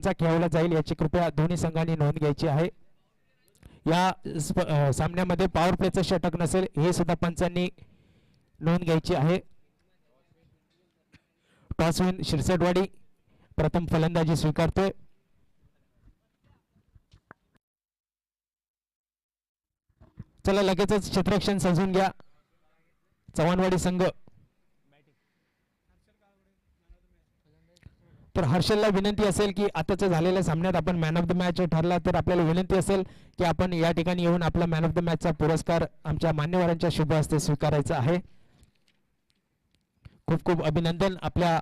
चा खेळवला जाईल याची कृपया दोन्ही संघांनी नोंद घ्यायची आहे. या सामन्यामध्ये पॉवर प्लेचं षटक नसेल हे सुद्धा पंचांनी नोंद घ्यायची आहे. टॉस विन शिरसटवाडी प्रथम फलंदाजी स्वीकारतोय. चला लगेचच क्षेत्रक्षण सजवून घ्या. चव्हाणवाडी संघ. तर हर्षलला विनंती असेल की आताच्या झालेल्या सामन्यात आपण मॅन ऑफ द मॅच ठरला तर आपल्याला विनंती असेल की आपण या ठिकाणी येऊन आपला मॅन ऑफ द मॅचचा पुरस्कार आमच्या मान्यवरांच्या शुभ हस्ते स्वीकारायचा आहे. खूप खूप अभिनंदन आपल्या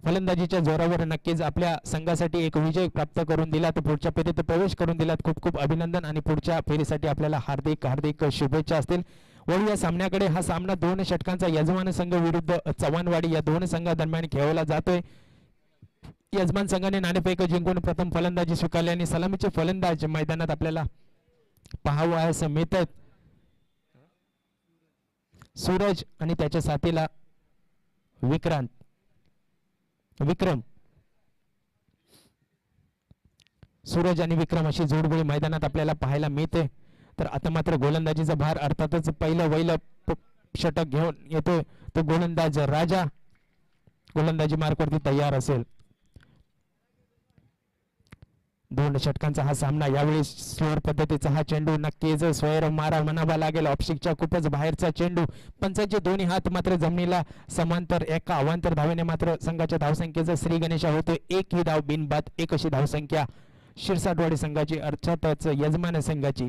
फलंदाजीच्या जोरावर नक्कीच आपल्या संघासाठी एक विजय प्राप्त करून दिला तर पुढच्या फेरीत प्रवेश करून दिलात. खूप खूप अभिनंदन आणि पुढच्या फेरीसाठी आपल्याला हार्दिक हार्दिक शुभेच्छा असतील. वळू या सामन्याकडे हा सामना दोन षटकांचा यजमान संघ विरुद्ध चव्हाणवाडी या दोन संघादरम्यान खेळवला जातोय. यजमान संघाने नाणेफेक जिंकून प्रथम फलंदाजी स्वीकारली आणि सलामीचे फलंदाज मैदानात आपल्याला पाहावं आहे असं मिळतात सूरज आणि त्याच्या साथीला विक्रांत. विक्रम. सूरज आणि विक्रम अशी जोडगोळी मैदानात आपल्याला पाहायला मिळते. तर आता मात्र गोलंदाजीचा भार अर्थातच पहिलं वैल षटक घेऊन येतोय. तो गोलंदाज राजा. गोलंदाजी मार्कवरती तयार असेल. दोन षटकांचा हा सामना यावेळी स्लोअर पद्धतीचा हा चेंडू नक्कीच स्वयं मारा म्हणावा लागेल. ऑप्शिकच्या खूपच बाहेरचा चेंडू. पंचांचे दोन्ही हात मात्र जमिनीला समांतर एका अवांतर धावेने मात्र संघाच्या धावसंख्येचा श्री गणेशा होतो. एक ही धाव बिनबाद एक अशी धावसंख्या शिरसाटवाडी संघाची अर्थातच यजमान संघाची.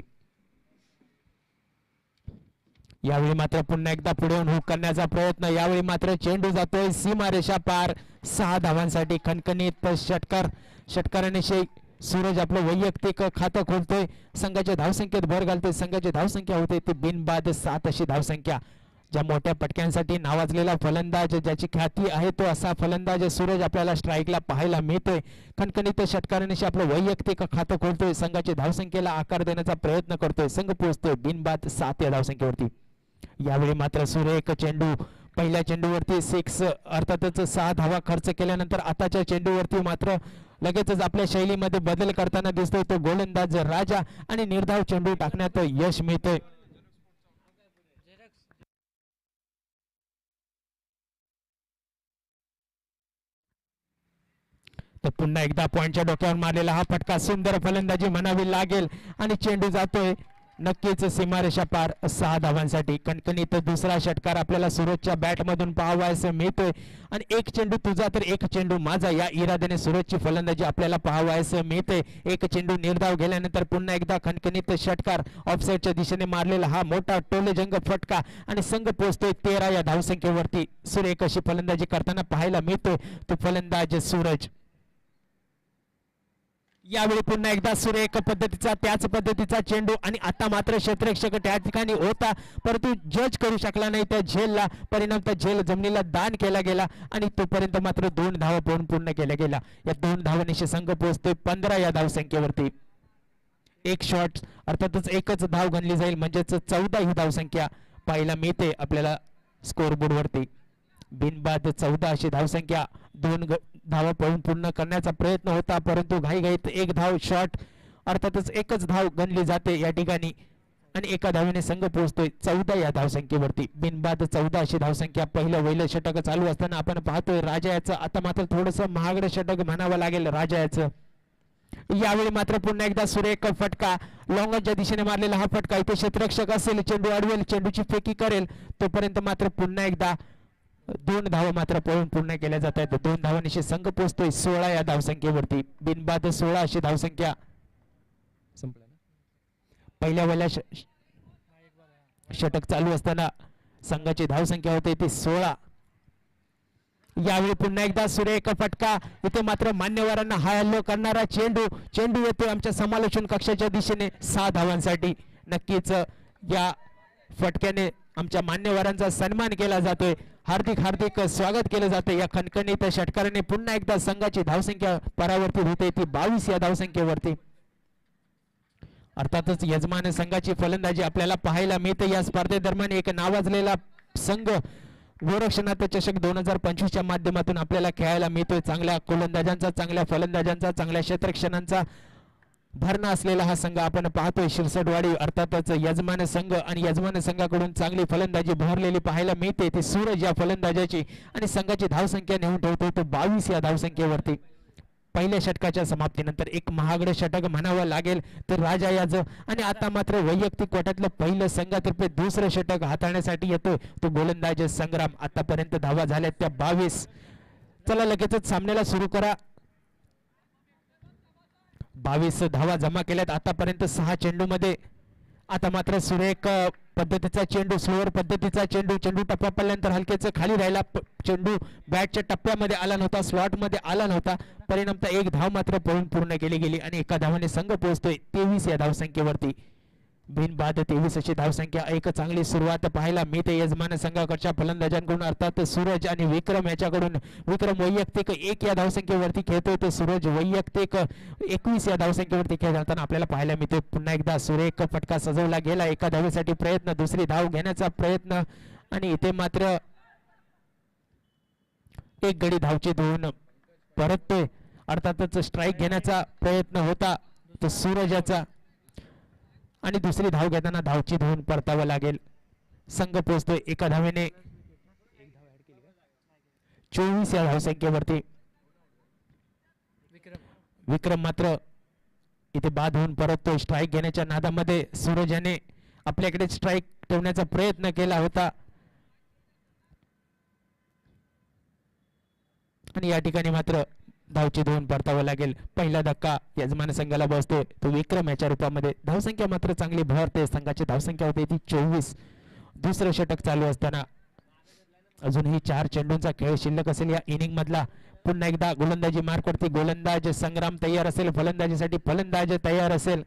यावेळी मात्र पुन्हा एकदा पुढे हुक करण्याचा प्रयत्न. यावेळी मात्र चेंडू जातोय सीमारेषा पार. सहा धावांसाठी खणखणीत षटकार षटकाराने सूरज आपलं वैयक्तिक खातं खोलतोय. संघाच्या धावसंख्येत भर घालतोय. संघाची धावसंख्या होते ती बिनबाद सात अशी धावसंख्या. ज्या मोठ्या पटक्यांसाठी नावाजलेला फलंदाज ज्याची ख्याती आहे तो असा फलंदाज सूरज आपल्याला स्ट्राईकला पाहायला मिळतोय. खणखणीत षटकारांशी आपलं वैयक्तिक खातं खोलतोय. संघाच्या धावसंख्येला आकार देण्याचा प्रयत्न करतोय. संघ पोहोचतोय बिनबाद सात या धावसंख्येवरती. यावेळी मात्र सुरेख चेंडू. पहिल्या चेंडूवरती सिक्स अर्थातच सहा धावा खर्च केल्यानंतर आताच्या चेंडूवरती मात्र लगेचच आपल्या शैलीमध्ये बदल करताना दिसतोय. तो गोलंदाज राजा आणि निर्धाव चेंडू टाकण्यात यश मिळतोय. तर पुन्हा एकदा पॉईंटच्या डोक्यावर मारलेला हा फटका सुंदर फलंदाजी म्हणावी लागेल. आणि चेंडू जातोय. नक्कीच सीमारेषा पार सहा धावांसाठी. कणकणीत दुसरा षटकार आपल्याला सुरतच्या बॅटमधून पाहावयास मिळतोय. आणि एक चेंडू तुझा तर एक चेंडू माझा. या इराद्याने सुरतची फलंदाजी आपल्याला पाहावयास मिळते एक चेंडू निर्धाव गेल्यानंतर पुन्हा एकदा खणखणीत षटकार ऑफसाईडच्या दिशेने मारलेला हा मोठा टोलेजंग फटका आणि संघ पोहोचतोय तेरा या धावसंख्येवरती. सुरेख अशी फलंदाजी करताना पाहायला मिळतोय. तो फलंदाज सूरज. यावेळी पुन्हा एकदा सुरेख पद्धतीचा त्याच पद्धतीचा चेंडू आणि आता मात्र क्षेत्ररक्षक त्या ठिकाणी होता. परंतु जज करू शकला नाही. त्या झेलला परिणाम त्या झेल जमिनीला दान केला गेला आणि तोपर्यंत मात्र दोन धावा पळून पूर्ण केल्या गेल्या. या दोन धावांशी संघ पोहोचतोय पंधरा या धावसंख्येवरती. एक शॉट अर्थातच एकच धाव गणली जाईल. म्हणजेच चौदा ही धावसंख्या पाहायला मिळते आपल्याला स्कोअरबोर्डवरती बिनबाद चौदा अशी धावसंख्या दोन धावा पळून पूर्ण करण्याचा प्रयत्न होता परंतु घाईघाईत एक धाव शॉट अर्थातच एकच धाव गणली जाते या ठिकाणी. आणि एका धावेने संघ पोहोचतोय चौदा या धावसंख्येवरती. बिनबाद चौदा अशी धावसंख्या पहिलं वहिलं षटक चालू असताना आपण पाहतोय राजा याचं आता मात्र थोडस महागडं षटक म्हणावं लागेल राजा याचं यावेळी मात्र पुन्हा एकदा सुरेख फटका लॉंगच्या दिशेने मारलेला हा फटका. इथे क्षेत्ररक्षक असेल चेंडू अडवेल चेंडूची फेकी करेल तोपर्यंत मात्र पुन्हा एकदा दोन धावा मात्र पळून पूर्ण केल्या जात आहेत. दोन धावांशी संघ पोहोचतोय. सोळा या धावसंख्येवरती. बिनबाद सोळा अशी धावसंख्या. संपलं पहिल्या वेळेला षटक चालू असताना संघाची धावसंख्या होते ती सोळा. यावेळी पुन्हा एकदा सुरेख फटका. इथे मात्र मान्यवरांना हाय हल्लो करणारा चेंडू. चेंडू येतो आमच्या समालोचन कक्षाच्या दिशेने. सहा धावांसाठी. नक्कीच या फटक्याने आमच्या मान्यवरांचा सन्मान केला जातोय. हार्दिक हार्दिक स्वागत केलं जातं या खणखणीत षटकाराने पुन्हा एकदा संघाची धावसंख्या परावर्तित होते. ती बावीस या धावसंख्येवरती. अर्थातच यजमान संघाची फलंदाजी आपल्याला पाहायला मिळते. या स्पर्धेदरम्यान एक नावाजलेला संघ गोरक्षनाथ चषक दोन हजार पंचवीसच्या माध्यमातून आपल्याला खेळायला मिळतोय. चांगल्या गोलंदाजांचा चांगल्या फलंदाजांचा चांगल्या क्षेत्रक्षणांचा भरणा असलेला हा संघ आपण पाहतोय. शिरसटवाडी अर्थातच यजमान संघ आणि यजमान संघाकडून चांगली फलंदाजी भरलेली पाहायला मिळते. ते सूरज या फलंदाजाची आणि संघाची धावसंख्या नेऊन ठेवतोय तो बावीस या धावसंख्येवरती. पहिल्या षटकाच्या समाप्तीनंतर एक महागड षटक म्हणावं लागेल तर राजा याज आणि आता मात्र वैयक्तिक कोटातलं पहिलं संघातर्फे दुसरं षटक हाताळण्यासाठी येतोय. तो गोलंदाज संग्राम आतापर्यंत धावा झाल्यात त्या बावीस. चला लगेचच सामन्याला सुरू करा. बावीस धावा जमा केल्यात. आतापर्यंत सहा चेंडूमध्ये. आता मात्र सुरेख पद्धतीचा चेंडू स्लोअर पद्धतीचा चेंडू चेंडू टप्पा पडल्यानंतर हलकेच खाली राहिला. प- चेंडू बॅटच्या टप्प्यामध्ये आला नव्हता स्लॉटमध्ये आला नव्हता. परिणामता एक धाव मात्र पळून पूर्ण केली गेली आणि एका धावाने संघ पोहोचतोय तेवीस या धावसंख्येवरती. बिनबाद तेवीस अशी धावसंख्या एक चांगली सुरुवात पाहायला मिळते. यजमान संघाकडच्या फलंदाजांकडून अर्थात सूरज आणि विक्रम याच्याकडून विक्रम वैयक्तिक एक या धावसंख्येवरती खेळतोय. तर सूरज वैयक्तिक एकवीस या धावसंख्येवरती खेळ जाताना आपल्याला पाहायला मिळते. पुन्हा एकदा सुरेख फटका सजवला गेला. एका धावेसाठी प्रयत्न दुसरी धाव घेण्याचा प्रयत्न आणि इथे मात्र एक गडी धावचे धुवून परततोय अर्थातच स्ट्राईक घेण्याचा प्रयत्न होता. तो सूरजाचा आणि दुसरी धाव घेताना धावची धुवून परतावं लागेल. संघ पोचतोय एका धावेने. चोवीस या धावसंख्येवरती. विक्रम मात्र इथे बाद होऊन परततोय. स्ट्राईक घेण्याच्या नादामध्ये सूरज याने आपल्याकडे स्ट्राईक ठेवण्याचा प्रयत्न केला होता. आणि या ठिकाणी मात्र धावची धुवून परतावं लागेल. पहिला धक्का यजमान संघाला बसतोय तो विक्रम याच्या रूपामध्ये धावसंख्या मात्र चांगली भरते. संघाची धावसंख्या होते ती चोवीस. दुसरं षटक चालू असताना अजूनही चार चेंडूंचा खेळ शिल्लक असेल या इनिंग मधला पुन्हा एकदा गोलंदाजी मार्कवरती गोलंदाज संग्राम तयार असेल. फलंदाजीसाठी फलंदाज तयार असेल.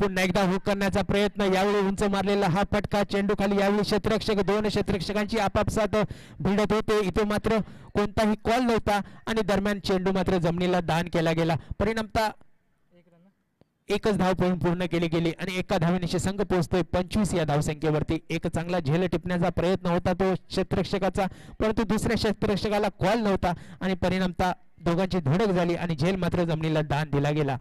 पुन्हा एकदा हुक करण्याचा प्रयत्न. यावेळी उंच मारलेला हा फटका चेंडू खाली यावेळी क्षेत्ररक्षक दोन क्षेत्ररक्षकांची आपापसात भिडत होते. इथे मात्र कोणताही कॉल नव्हता आणि दरम्यान चेंडू मात्र जमिनीला दान केला गेला. परिणामता एकच धाव पळून पूर्ण केली गेली आणि एका धावेनिशी संघ पोहोचतोय. पंचवीस या धावसंख्येवरती एक चांगला झेल टिपण्याचा प्रयत्न होता तो क्षेत्ररक्षकाचा परंतु दुसऱ्या क्षेत्ररक्षकाला कॉल नव्हता आणि परिणामता दोघांची धडक झाली आणि झेल मात्र जमिनीला दान दिला गेला.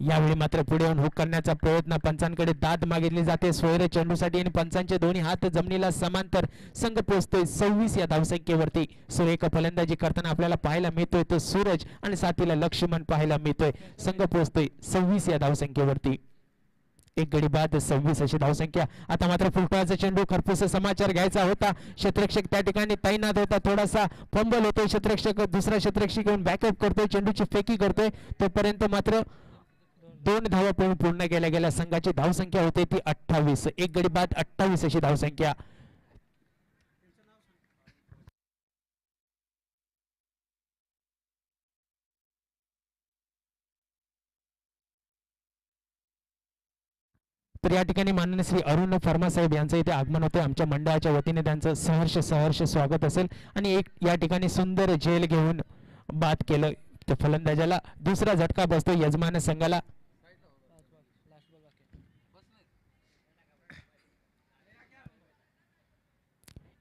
यावेळी मात्र पुढे येऊन हुक करण्याचा प्रयत्न. पंचांकडे दाद मागितली जाते. सोयरे चेंडूसाठी आणि पंचांचे दोन्ही हात जमिनीला समांतर संघ पोहोचतोय सव्वीस या धावसंख्येवरती. सुरेख फलंदाजी करताना आपल्याला पाहायला मिळतोय तो सूरज आणि साथीला लक्ष्मण पाहायला मिळतोय. संघ पोहोचतोय सव्वीस या धावसंख्येवरती. एक गडी बाद सव्वीस अशी धावसंख्या. आता मात्र फुलटॉचा चेंडू खरपूस समाचार घ्यायचा होता. क्षेत्रक्षक त्या ठिकाणी तैनात होता. थोडासा फंबल होतोय. क्षेत्रक्षक दुसरा क्षेत्रक्षक घेऊन बॅकअप करतोय. चेंडूची फेकी करतोय. तोपर्यंत मात्र दोन धावा पळून पूर्ण केल्या गेल्या. संघाची धावसंख्या होते ती अठ्ठावीस. एक गडी बाद अठ्ठावीस अशी धावसंख्या. तर या ठिकाणी माननीय श्री अरुण फर्मा साहेब यांचं इथे आगमन होते आमच्या मंडळाच्या वतीने त्यांचं सहर्ष सहर्ष स्वागत असेल. आणि एक या ठिकाणी सुंदर झेल घेऊन बाद केलं. फलंदाजाला दुसरा झटका बसतो यजमान संघाला.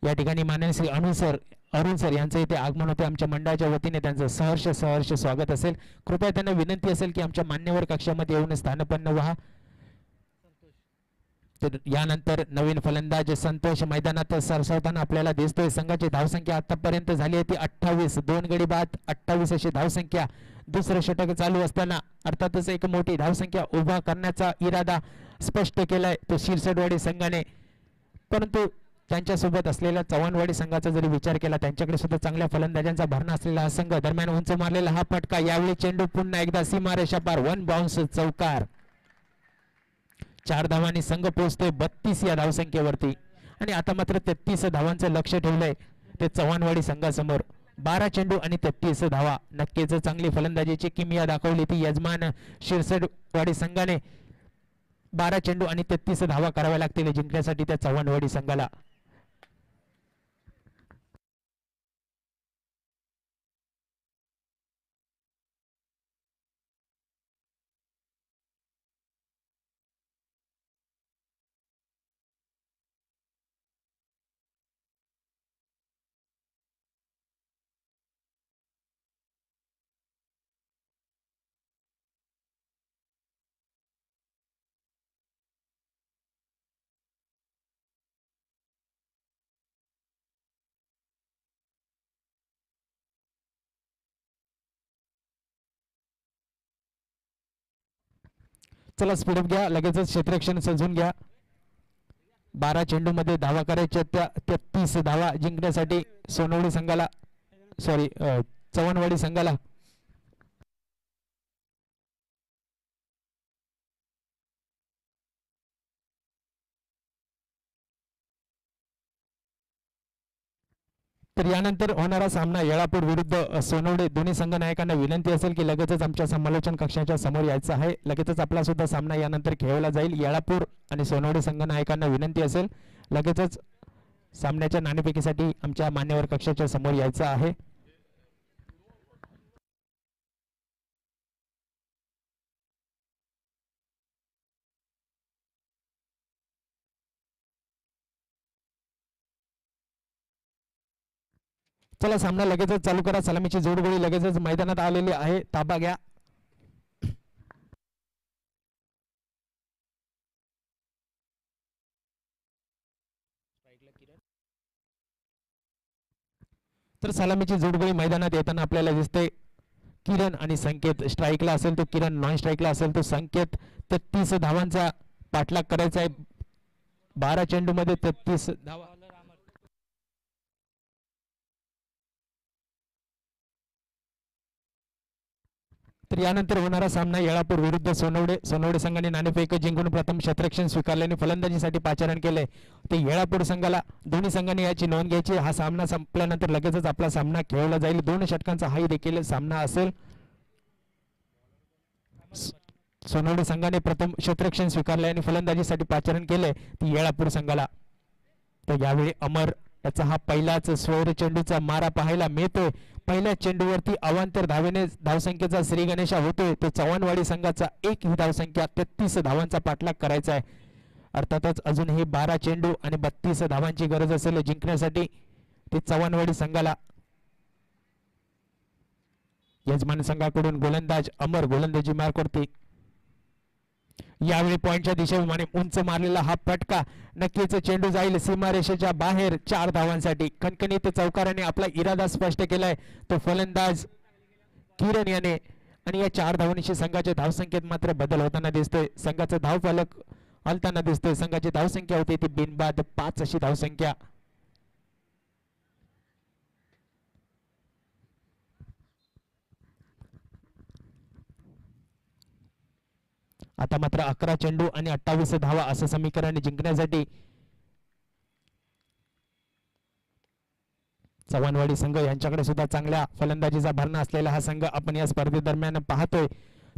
या ठिकाणी माननीय श्री अरुण सर अरुण सर यांचं इथे आगमन होते. आमच्या मंडळाच्या वतीने त्यांचं सहर्ष सहर्ष स्वागत असेल. कृपया त्यांना विनंती असेल की आमच्या मान्यवर कक्षामध्ये येऊन स्थानपन्न व्हा. तर यानंतर नवीन फलंदाज संतोष मैदानात सरसावताना आपल्याला दिसतोय. संघाची धावसंख्या आतापर्यंत झाली आहे ती अठ्ठावीस. दोन गडी बाद अठ्ठावीस अशी धावसंख्या. दुसरं षटक चालू असताना अर्थातच एक मोठी धावसंख्या उभा करण्याचा इरादा स्पष्ट केलाय तो शिरसटवाडी संघाने. परंतु त्यांच्यासोबत असलेल्या चव्हाणवाडी संघाचा जरी विचार केला त्यांच्याकडे सुद्धा चांगल्या फलंदाजांचा भरणा असलेला हा संघ दरम्यान उंच मारलेला हा फटका. यावेळी चेंडू पुन्हा एकदा सीमारेषा पार वन बाउन्स चौकार. चार धावांनी संघ पोहोचतोय बत्तीस या धावसंख्येवरती. आणि आता मात्र तेहतीस धावांचं लक्ष ठेवलंय ते चव्हाणवाडी संघासमोर. बारा चेंडू आणि तेहतीस धावा. नक्कीच चांगली फलंदाजीची किमिया दाखवली ती यजमान शिरसटवाडी संघाने. बारा चेंडू आणि तेहतीस धावा कराव्या लागतील जिंकण्यासाठी त्या चव्हाणवाडी संघाला. चला स्पीडअप घ्या लगेचच क्षेत्ररक्षण सजून घ्या. बारा चेंडूमध्ये धावा करायच्या त्या तेहतीस धावा जिंकण्यासाठी सोनवडी संघाला सॉरी चव्हाणवाडी संघाला तर यानंतर होणारा सामना येळापूर विरुद्ध सोनवडे. दोन्ही संघ नायकांना विनंती असेल की लगेचच आमच्या समालोचन कक्षाच्या समोर यायचं आहे. लगेचच आपला सुद्धा सामना यानंतर खेळवला जाईल. येळापूर आणि सोनवडे संघ नायकांना विनंती असेल लगेचच सामन्याच्या नाणेफेकीसाठी आमच्या मान्यवर कक्षाच्या समोर यायचं आहे. चला सामना लगेचच चालू करा. सलामीची जोडगोळी लगेचच मैदानात आलेली आहे. ताबा घ्या. तर सलामीची जोडगोळी मैदानात येताना आपल्याला दिसते. किरण आणि संकेत स्ट्राईकला असेल तो किरण नॉन स्ट्राईकला असेल तो संकेत. तेहतीस धावांचा पाठलाग करायचा आहे. बारा चेंडू मध्ये तेहतीस धावा. तर यानंतर होणारा सामना येळापूर विरुद्ध सोनवडे सोनवडे संघाने नाणेफेक जिंकून प्रथम क्षेत्ररक्षण स्वीकारल्याने फलंदाजीसाठी पाचारण केले ते येळापूर संघाला दोन्ही संघाने याची नोंद घ्यायची. हा सामना संपल्यानंतर लगेचच आपला सामना खेळला जाईल. दोन षटकांचा हाही देखील सामना असेल. सोनवडे संघाने प्रथम क्षेत्ररक्षण स्वीकारले आणि फलंदाजीसाठी पाचारण केले ती येळापूर संघाला. तर यावेळी अमर याचा हा पहिलाच स्वैरचेंडूचा मारा पाहायला मिळतोय. पहिल्या चेंडूवरती अवांतर धावेने धावसंख्येचा श्री गणेशा होतोय तो चव्हाणवाडी संघाचा एक ही धावसंख्या तेहतीस धावांचा पाठलाग करायचा आहे. अर्थातच अजूनही बारा चेंडू आणि बत्तीस धावांची गरज असेल जिंकण्यासाठी ते चव्हाणवाडी संघाला यजमान संघाकडून गोलंदाज अमर गोलंदाजी मार्कवरती यावेळी पॉईंटच्या दिशेप्रमाणे उंच मारलेला हा फटका नक्कीच चेंडू जाईल सीमारेषेच्या बाहेर चार धावांसाठी. कणकणीत चौकाराने आपला इरादा स्पष्ट केलाय. तो फलंदाज किरण याने आणि या चार धावांशी संघाच्या धावसंख्येत मात्र बदल होताना दिसतोय. संघाचा धावफलक हलताना दिसतोय. संघाची धावसंख्या होती ती बिनबाद पाच अशी धावसंख्या. आता मात्र अकरा चेंडू आणि अठ्ठावीस धावा असं समीकरण जिंकण्यासाठी चव्हाणवाडी संघ यांच्याकडे सुद्धा चांगल्या फलंदाजीचा भरणा असलेला हा संघ आपण या स्पर्धेदरम्यान पाहतोय.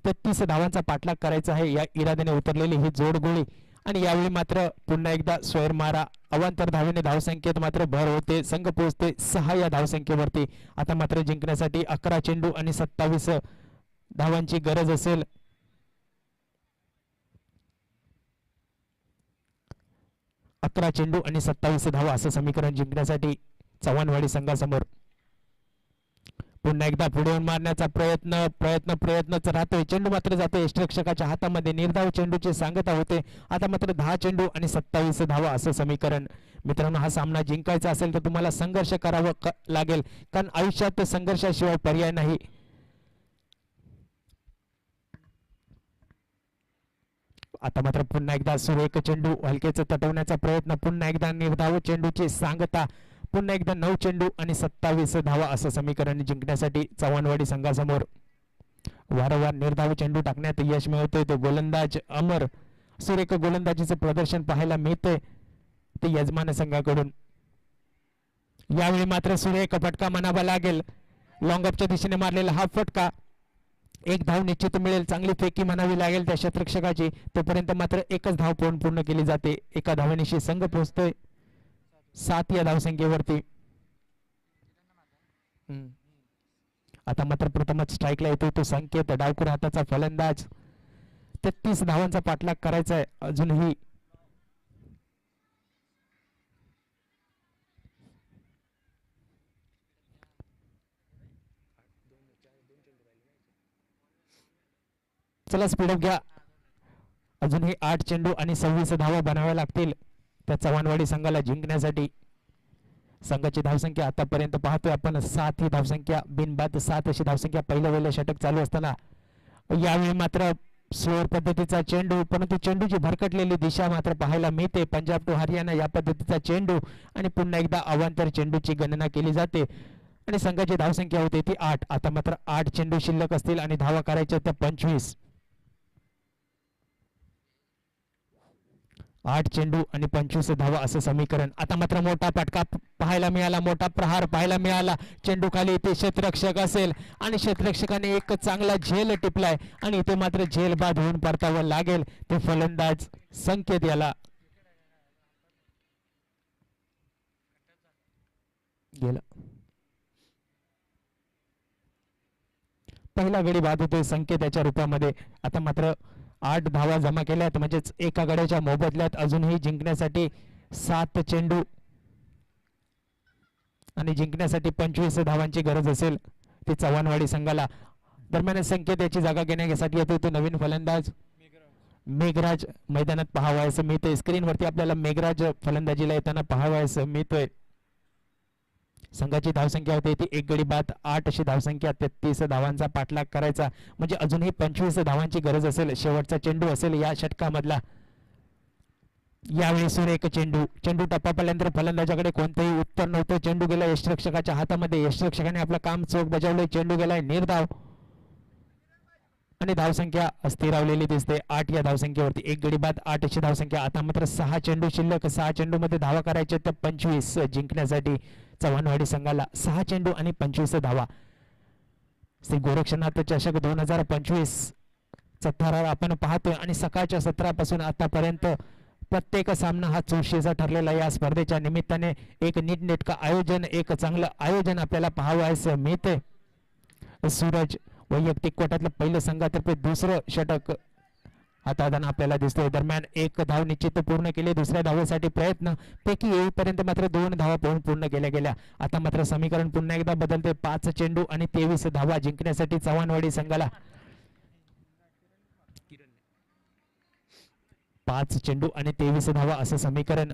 तेहतीस धावांचा पाठलाग करायचा आहे. या इराद्याने उतरलेली ही जोडगोळी आणि यावेळी मात्र पुन्हा एकदा स्वैर मारा. अवांतर धावेने धावसंख्येत मात्र भर होते. संघ पोहोचते सहा या धावसंख्येवरती. आता मात्र जिंकण्यासाठी अकरा चेंडू आणि सत्तावीस धावांची गरज असेल. अकरा चेंडू आणि सत्तावीस धावा असं समीकरण जिंकण्यासाठी चव्हाणवाडी संघासमोर. पुन्हा एकदा पुढे मारण्याचा प्रयत्न प्रयत्न प्रयत्नच राहतोय. चेंडू मात्र जातोय. यष्टरक्षकाच्या हातामध्ये निर्धाव चेंडूची सांगता होते. आता मात्र दहा चेंडू आणि सत्तावीस धावा असं समीकरण. मित्रांनो हा सामना जिंकायचा असेल तर तुम्हाला संघर्ष करावं लागेल. कारण आयुष्यात संघर्षाशिवाय पर्याय नाही. आता मात्र पुन्हा एकदा सुरेख चेंडू हलकेच तटवण्याचा प्रयत्न. पुन्हा एकदा निर्धाव चेंडूची सांगता. पुन्हा एकदा नऊ चेंडू आणि सत्तावीस धावा असं समीकरण जिंकण्यासाठी चव्हाणवाडी संघासमोर. वारंवार निर्धाव चेंडू टाकण्यात यश मिळवतोय तो गोलंदाज अमर. सुरेख गोलंदाजीचं प्रदर्शन पाहायला मिळतंय. ते यजमान संघाकडून. यावेळी मात्र सुरेख फटका म्हणावा लागेल. लॉंग अपच्या दिशेने मारलेला हा फटका. एक धाव निश्चित मिळेल चांगली फेकी म्हणावी लागेल त्या क्षेत्रक्षकाची तोपर्यंत मात्र एकच धाव पूर्ण पूर्ण केली जाते. एका धावनिशी संघ पोहोचतोय. सात या धावसंख्येवरती. हम्म. आता मात्र प्रथमच स्ट्राईकला येतो तो संकेत. डावकर हाताचा फलंदाज. तेहतीस धावांचा पाठलाग करायचा आहे अजूनही चला स्पीडअप घ्या. अजूनही आठ चेंडू आणि सव्वीस धावा बनाव्या लागतील. त्या चव्हाणवाडी संघाला जिंकण्यासाठी संघाची धावसंख्या आतापर्यंत पाहतोय आपण. सात ही धावसंख्या बिनबाद सात अशी धावसंख्या. पहिलं वेळेला षटक चालू असताना यावेळी मात्र स्लोअर पद्धतीचा चेंडू परंतु चेंडूची भरकटलेली दिशा मात्र पाहायला मिळते. पंजाब टू हरियाणा या पद्धतीचा चेंडू आणि पुन्हा एकदा अवांतर चेंडूची गणना केली जाते. आणि संघाची धावसंख्या होते ती आठ. आता मात्र आठ चेंडू शिल्लक असतील आणि धावा करायच्या त्या पंचवीस. आठ चेंडू आणि पंचवीस धावा असं समीकरण. आता मात्र मोठा फटका पाहायला मिळाला मोठा प्रहार पाहायला मिळाला. चेंडू खाली इथे क्षेत्ररक्षक असेल आणि क्षेत्ररक्षकाने एक चांगला झेल टिपलाय आणि इथे मात्र झेल बाद होऊन परतावं लागेल. ते फलंदाज संकेत याला. गेला. पहिला वेळी बाद होतोय संकेत याच्या रूपामध्ये. आता मात्र आठ धावा जमा केल्यात म्हणजेच एका गड्याच्या मोबदल्यात अजूनही जिंकण्यासाठी सात चेंडू. आणि जिंकण्यासाठी पंचवीस धावांची गरज असेल ती चव्हाणवाडी संघाला. दरम्यान संकेत याची जागा घेण्यासाठी येतो तो नवीन फलंदाज. मेघराज मैदानात पाहावयास मिळतोय. स्क्रीनवरती आपल्याला मेघराज फलंदाजीला येताना पाहावयास मिळतोय. संघाची धावसंख्या होती. ती एक गडी बाद आठ अशी धावसंख्या तेहतीस धावांचा पाठलाग करायचा. म्हणजे अजूनही पंचवीस धावांची गरज असेल शेवटचा चेंडू असेल या षटकामधला. यावेळी सुरेख एक चेंडू. चेंडू टप्पापल्यानंतर फलंदाजाकडे कोणतंही उत्तर नव्हतं. चेंडू गेला यष्टरक्षकाच्या हातामध्ये. यष्टरक्षकाने आपलं काम चोख बजावलं चेंडू गेलाय निर्धाव. आणि धावसंख्या स्थिरावलेली दिसते. आठ या धावसंख्येवरती. एक गडी बाद आठ अशी धावसंख्या. आता मात्र सहा चेंडू शिल्लक. सहा चेंडू मध्ये धावा करायचे तर पंचवीस जिंकण्यासाठी. चव्हाणवाडी संघाला सहा चेंडू आणि पंचवीस धावा. श्री गोरक्षनाथ चषक दोन हजार पंचवीस थरार आपण पाहतोय आणि सकाळच्या सत्रापासून आतापर्यंत प्रत्येक सामना हा चुरशीचा ठरलेला या स्पर्धेच्या निमित्ताने एक नीटनेटकं आयोजन एक चांगलं आयोजन आपल्याला पाहावयास मिळते सूरज वैयक्तिक कोटातलं पहिलं संघातर्फे दुसरं षटक हाताळताना आपल्याला दिसतोय. दरम्यान एक धाव निश्चित पूर्ण केली. दुसऱ्या धावेसाठी प्रयत्न पैकी येईपर्यंत मात्र दोन धावा पोहून पूर्ण केल्या गेल्या. आता मात्र समीकरण पुन्हा एकदा बदलते पाच चेंडू आणि तेवीस धावा जिंकण्यासाठी चव्हाणवाडी संघाला पाच चेंडू आणि तेवीस धावा असं समीकरण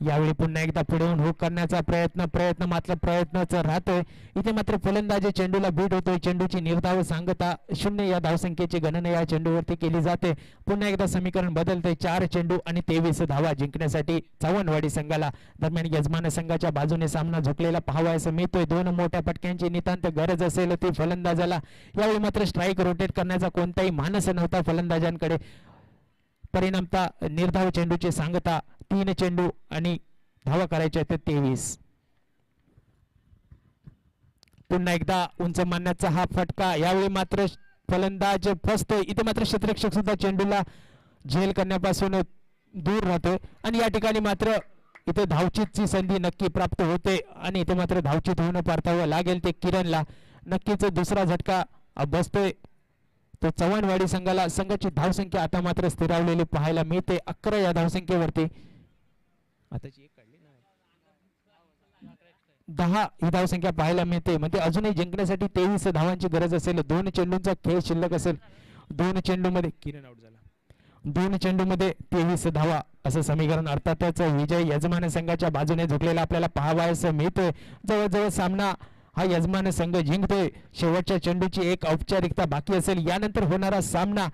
यावेळी पुन्हा एकदा पुढे येऊन हुक करण्याचा प्रयत्न प्रयत्न मात्र प्रयत्नच राहतोय. इथे मात्र फलंदाजी चेंडूला बीट होतोय. चेंडूची निर्धाव सांगता शून्य या धावसंख्येची गणना या चेंडूवरती केली जाते. पुन्हा एकदा समीकरण बदलते चार चेंडू आणि तेवीस धावा जिंकण्यासाठी चव्हाणवाडी संघाला दरम्यान यजमान संघाच्या बाजूने सामना झुकलेला पाहावयास मिळतोय. दोन मोठ्या पटक्यांची नितांत गरज असेल ती फलंदाजाला. यावेळी मात्र स्ट्राईक रोटेट करण्याचा कोणताही मानस नव्हता फलंदाजांकडे. परिणामता निर्धाव चेंडूची सांगता तीन चेंडू आणि धावा करायच्या आहेत तेवीस. पुन्हा एकदा उंच मारण्याचा हा फटका. यावेळी मात्र फलंदाज फसतोय इथे मात्र क्षेत्ररक्षक सुद्धा चेंडूला झेल करण्यापासून दूर राहतोय. आणि या ठिकाणी मात्र इथे धावचीतची संधी नक्की प्राप्त होते. आणि इथे मात्र धावचीत होऊन पारतावं लागेल ते किरणला. नक्कीच दुसरा झटका बसतोय. तो चव्हाणवाडी संघाला संघाची धावसंख्या आता मात्र स्थिरावलेली पाहायला मिळते. अकरा या धावसंख्येवरती आताची एक काढली ना. दहा ही धावसंख्या पाहायला मिळते. म्हणजे अजूनही जिंकण्यासाठी तेवीस धावांची गरज असेल. दोन चेंडूंचा खेळ शिल्लक असेल. दोन चेंडू मध्ये किरण आउट झाला. दोन चेंडू मध्ये तेवीस धावा. असं समीकरण अर्थातच विजय यजमान संघाच्या बाजूने झुकलेला आपल्याला पाहावायस मिळतोय. जवळजवळ सामना हा यजमान संघ जिंकतोय. शेवटच्या चेंडूची एक औपचारिकता बाकी असेल. यानंतर होणारा सामना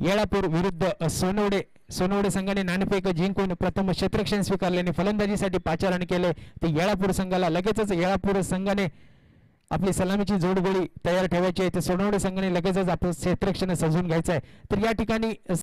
येळापूर विरुद्ध सोनवडे सोनवडे संघाने नाणेफेक जिंकून प्रथम क्षेत्रक्षण स्वीकारल्याने फलंदाजीसाठी पाचारण केले ते येळापूर संघाला लगेचच येळापूर संघाने आपली सलामीची जोडगोळी तयार ठेवायची आहे तर सोनवडे संघाने लगेचच आपलं क्षेत्रक्षण सजवून घ्यायचं आहे तर या ठिकाणी